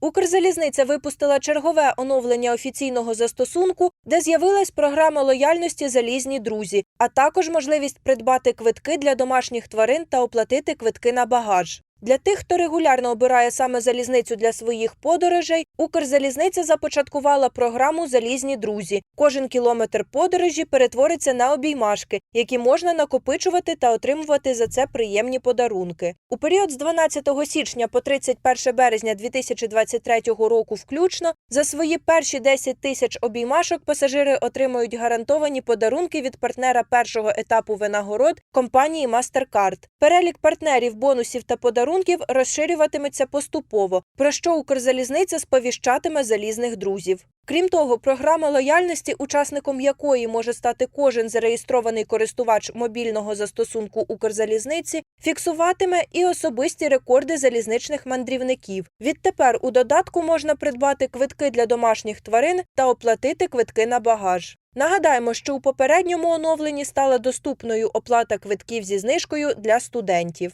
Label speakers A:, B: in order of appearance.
A: Укрзалізниця випустила чергове оновлення офіційного застосунку, де з'явилась програма лояльності Залізні друзі, а також можливість придбати квитки для домашніх тварин та оплатити квитки на багаж. Для тих, хто регулярно обирає саме залізницю для своїх подорожей, Укрзалізниця започаткувала програму Залізні друзі. Кожен кілометр подорожі перетвориться на обіймашки, які можна накопичувати та отримувати за це приємні подарунки. У період з 12 січня по 31 березня 2023 року включно за свої перші 10 тисяч обіймашок пасажири отримують гарантовані подарунки від партнера першого етапу винагород компанії MasterCard. Перелік партнерів, бонусів та подарунків розширюватиметься поступово, про що Укрзалізниця сповіщатиме залізних друзів. Крім того, програма лояльності, учасником якої може стати кожен зареєстрований користувач мобільного застосунку Укрзалізниці, фіксуватиме і особисті рекорди залізничних мандрівників. Відтепер у додатку можна придбати квитки для домашніх тварин та оплатити квитки на багаж. Нагадаємо, що у попередньому оновленні стала доступною оплата квитків зі знижкою для студентів.